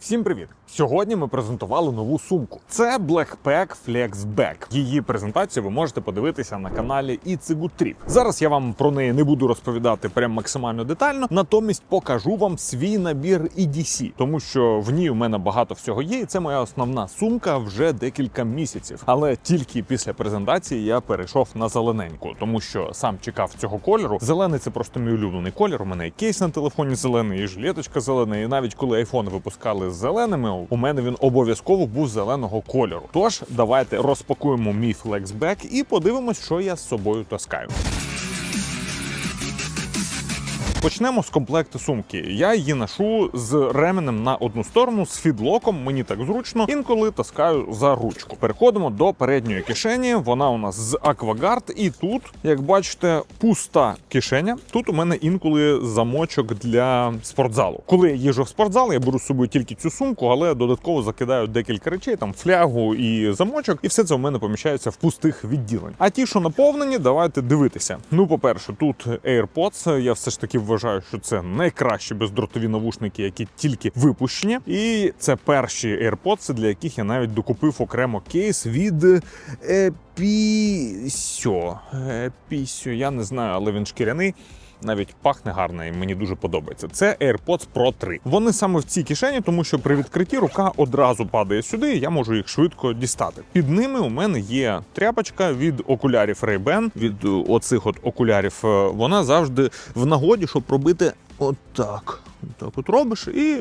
Всім привіт! Сьогодні ми презентували нову сумку. Це Blackpack Flex Bag. Її презентацію ви можете подивитися на каналі Trip. Зараз я вам про неї не буду розповідати прям максимально детально, натомість покажу вам свій набір EDC, тому що в ній у мене багато всього є, і це моя основна сумка вже декілька місяців. Але тільки після презентації я перейшов на зелененьку, тому що сам чекав цього кольору. Зелений це просто мій улюблений колір. У мене і кейс на телефоні зелений, і жилеточка зелена. І навіть коли айфони випускали з зеленими, у мене він обов'язково був зеленого кольору. Тож давайте розпакуємо мій флексбек і подивимось, що я з собою таскаю. Почнемо з комплекту сумки. Я її ношу з ременем на одну сторону, з фідлоком. Мені так зручно. Інколи таскаю за ручку. Переходимо до передньої кишені. Вона у нас з Аквагард, і тут, як бачите, пуста кишеня. Тут у мене інколи замочок для спортзалу. Коли я їжджу в спортзал, я беру з собою тільки цю сумку, але додатково закидаю декілька речей, там флягу і замочок, і все це у мене поміщається в пустих відділень. А ті, що наповнені, давайте дивитися. Ну, по-перше, тут AirPods. Я все ж таки вважаю, що це найкращі бездротові навушники, які тільки випущені. І це перші AirPods, для яких я навіть докупив окремо кейс від Епісьо. Епісьо, я не знаю, але він шкіряний. Навіть пахне гарно і мені дуже подобається. Це AirPods Pro 3. Вони саме в цій кишені, тому що при відкритті рука одразу падає сюди, і я можу їх швидко дістати. Під ними у мене є тряпочка від окулярів Ray-Ban, від е, оцих от окулярів. Е, Вона завжди в нагоді, щоб робити отак. Так от робиш і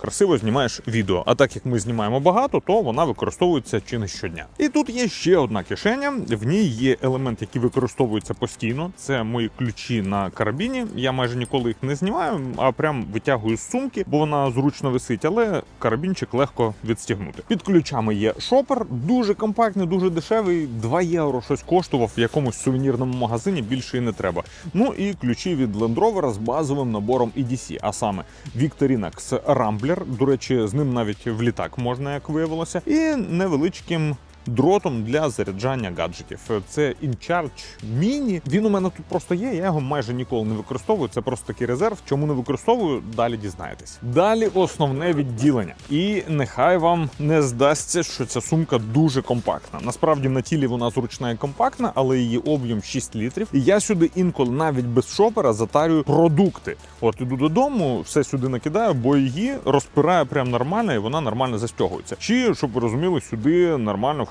красиво знімаєш відео. А так як ми знімаємо багато, то вона використовується чи не щодня. І тут є ще одна кишеня. В ній є елемент, який використовується постійно. Це мої ключі на карабіні. Я майже ніколи їх не знімаю, а прям витягую з сумки, бо вона зручно висить, але карабінчик легко відстігнути. Під ключами є шопер, дуже компактний, дуже дешевий. 2 євро щось коштував в якомусь сувенірному магазині. Більше і не треба. Ну і ключі від Land Rover з базовим набором EDC, а саме Victorinox Rambler. До речі, з ним навіть в літак можна, як виявилося, і невеличким. Дротом для заряджання гаджетів. Це InCharge Mini. Він у мене тут просто є. Я його майже ніколи не використовую. Це просто такий резерв. Чому не використовую? Далі дізнаєтесь. Далі основне відділення. І нехай вам не здасться, що ця сумка дуже компактна. Насправді на тілі вона зручна і компактна, але її об'єм 6 літрів. І я сюди інколи навіть без шопера затарюю продукти. От іду додому, все сюди накидаю, бо її розпирає прям нормально, і вона нормально застягується. Чи щоб ви розуміли, сюди нормально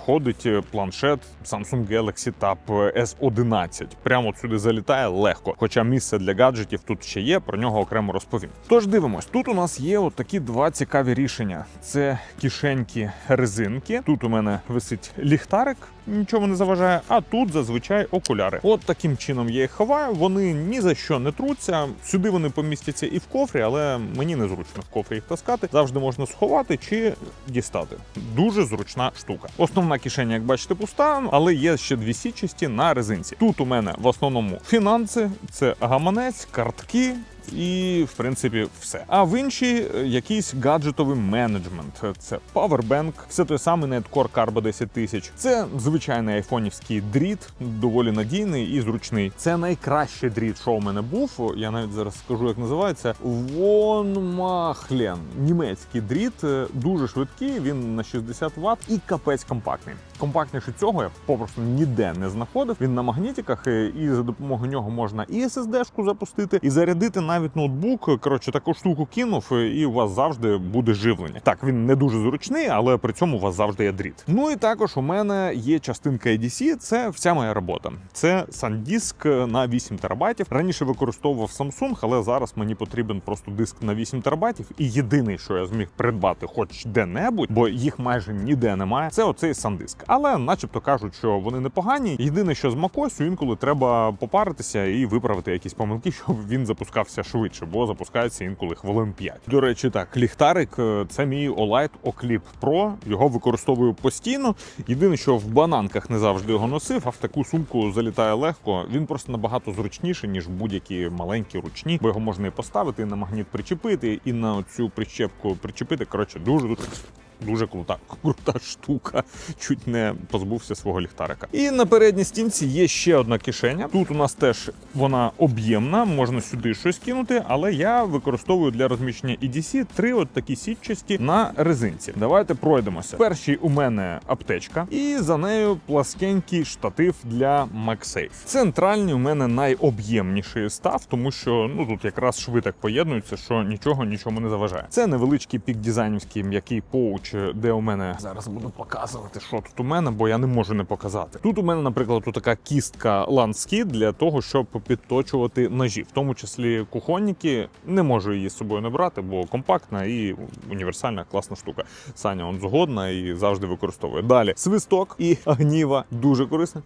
планшет Samsung Galaxy Tab S11. Прямо сюди залітає легко. Хоча місце для гаджетів тут ще є, про нього окремо розповім. Тож дивимось, тут у нас є отакі два цікаві рішення: це кишеньки резинки. Тут у мене висить ліхтарик. Нічого не заважає, а тут зазвичай окуляри. От таким чином я їх ховаю. Вони ні за що не труться. Сюди вони помістяться і в кофрі, але мені незручно в кофрі їх таскати. Завжди можна сховати чи дістати. Дуже зручна штука. Основна кишеня, як бачите, пуста, але є ще дві січасті на резинці. Тут у мене в основному фінанси, це гаманець, картки. І в принципі все. А в іншій е, якийсь гаджетовий менеджмент. Це Powerbank, все той самий Netcore Carbo 10 тисяч. Це звичайний айфонівський дріт, доволі надійний і зручний. Це найкращий дріт, що у мене був. Я навіть зараз скажу, як називається. Вон Махлен. Німецький дріт, е, дуже швидкий. Він на 60 Вт і капець компактний. Компактніше цього я попросту ніде не знаходив. Він на магнітиках, е, і за допомогою нього можна і SSD-шку запустити, і зарядити навіть ноутбук. Коротше, таку штуку кинув, е, і у вас завжди буде живлення. Так, він не дуже зручний, але при цьому у вас завжди є дріт. Ну і також у мене є частинка ADC, Це вся моя робота. Це SanDisk на 8 терабайтів. Раніше використовував Samsung, але зараз мені потрібен просто диск на 8 терабайтів. І єдиний, що я зміг придбати, хоч де-небудь, бо їх майже ніде немає. Це оцей SanDisk. Але, начебто, кажуть, що вони непогані. Єдине, що з macOS інколи треба попаритися і виправити якісь помилки, щоб він запускався швидше, бо запускається інколи хвилин 5. До речі, так, ліхтарик е, це мій Olight Oclip Pro. Його використовую постійно. Єдине, що в бананках не завжди його носив, а в таку сумку залітає легко. Він просто набагато зручніший, ніж будь-які маленькі ручні, бо його можна і поставити, і на магніт причепити, і на цю прищепку причепити. Коротше, дуже дуже крута, крута штука. Чуть не позбувся свого ліхтарика. І на передній стінці є ще одна кишеня. Тут у нас теж вона об'ємна, можна сюди щось кинути, але я використовую для розміщення EDC три от такі сітчасті на резинці. Давайте пройдемося. Перший у мене аптечка, і за нею пласкенький штатив для MagSafe. Центральний у мене найоб'ємніший став, тому що ну тут якраз шви так поєднуються, що нічого нічому не заважає. Це невеличкий пік дизайнівський м'який поуч, де у мене зараз буду показувати, що тут у мене, бо я не можу не показати. Тут у мене, наприклад, така кістка Landskid для того, щоб підточувати ножі, в тому числі кухонники. Не можу її з собою не брати, бо компактна і універсальна класна штука. Саня он згодна і завжди використовує. Далі свисток і гніва дуже корисне.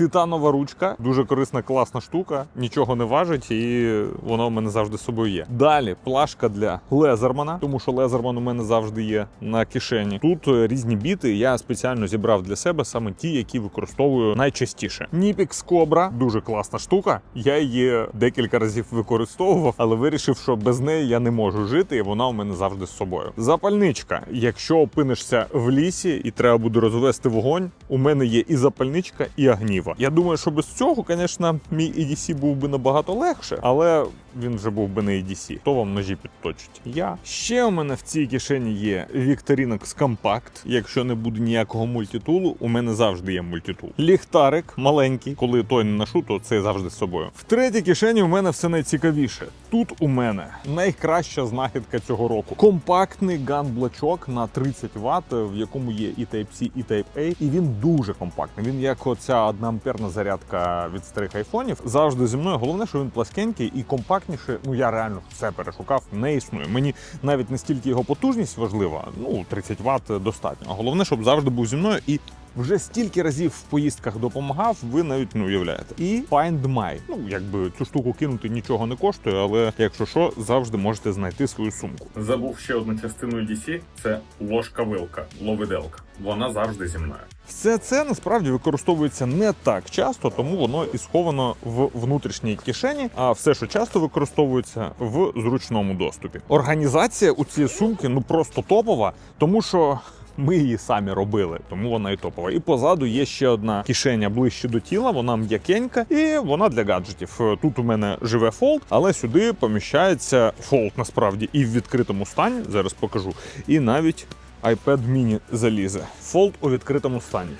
Титанова ручка, дуже корисна, класна штука, нічого не важить, і воно в мене завжди з собою є. Далі плашка для лезермана, тому що лезерман у мене завжди є на кишені. Тут е, різні біти. Я спеціально зібрав для себе саме ті, які використовую найчастіше. Ніпікс Кобра дуже класна штука. Я її декілька разів використовував, але вирішив, що без неї я не можу жити, і вона у мене завжди з собою. Запальничка. Якщо опинишся в лісі і треба буде розвести вогонь, у мене є і запальничка, і Я думаю, що без цього, звісно, мій EDC був би набагато легше, але він вже був би не EDC. Хто вам ножі підточить? Я. Ще у мене в цій кишені є Victorinox Compact. Якщо не буде ніякого мультитулу, у мене завжди є мультитул. Ліхтарик маленький, коли той не ношу, то це завжди з собою. В третій кишені у мене все найцікавіше. Тут у мене найкраща знахідка цього року. Компактний ган-блочок на 30 Вт, в якому є і Type-C, і Type-A, і він дуже компактний. Він як оця одна амперна зарядка від старих айфонів. Завжди зі мною. Головне, що він пласкенький і компактніше. Ну я реально все перешукав, не існує. Мені навіть не стільки його потужність важлива. Ну 30 Вт достатньо. А головне, щоб завжди був зі мною і. Вже стільки разів в поїздках допомагав, ви навіть не уявляєте. І Find My. Ну якби цю штуку кинути нічого не коштує, але якщо що, завжди можете знайти свою сумку. Забув ще одну частину DC – це ложка вилка, ловиделка. Вона завжди зі мною. Все це насправді використовується не так часто, тому воно і сховано в внутрішній кишені. А все, що часто використовується в зручному доступі. Організація у цієї сумки ну просто топова, тому що. Ми її самі робили, тому вона і топова. І позаду є ще одна кишеня ближче до тіла, вона м'якенька, і вона для гаджетів. Тут у мене живе фолд, але сюди поміщається фолд насправді і в відкритому стані. Зараз покажу. І навіть iPad mini залізе. Фолд у відкритому стані.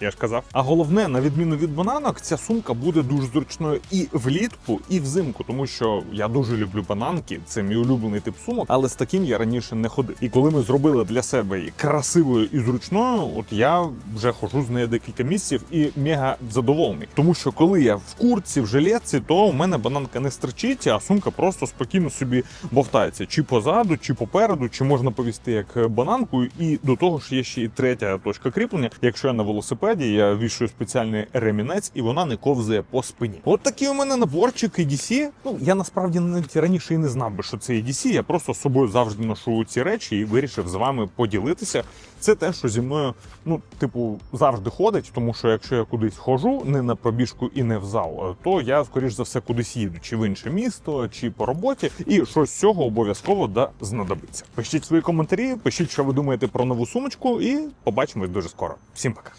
Я ж казав. А головне, на відміну від бананок, ця сумка буде дуже зручною і влітку, і взимку, тому що я дуже люблю бананки. Це мій улюблений тип сумок, але з таким я раніше не ходив. І коли ми зробили для себе її красивою і зручною, от я вже хожу з нею декілька місяців і мега задоволений. Тому що коли я в курці, в жилетці, то у мене бананка не стерчить, а сумка просто спокійно собі бовтається чи позаду, чи попереду, чи можна повісти як бананку. І до того ж є ще і третя точка кріплення. Якщо я на велосипеді, я вішую спеціальний ремінець, і вона не ковзає по спині. От такий у мене наборчик EDC. Ну я насправді навіть раніше і не знав би, що це EDC. Я просто з собою завжди ношу ці речі і вирішив з вами поділитися. Це те, що зі мною, ну, типу, завжди ходить, тому що якщо я кудись ходжу, не на пробіжку і не в зал, то я скоріш за все кудись їду, чи в інше місто, чи по роботі, і щось з цього обов'язково да знадобиться. Пишіть свої коментарі, пишіть, що ви думаєте про нову сумочку, і побачимось дуже скоро. Всім пока.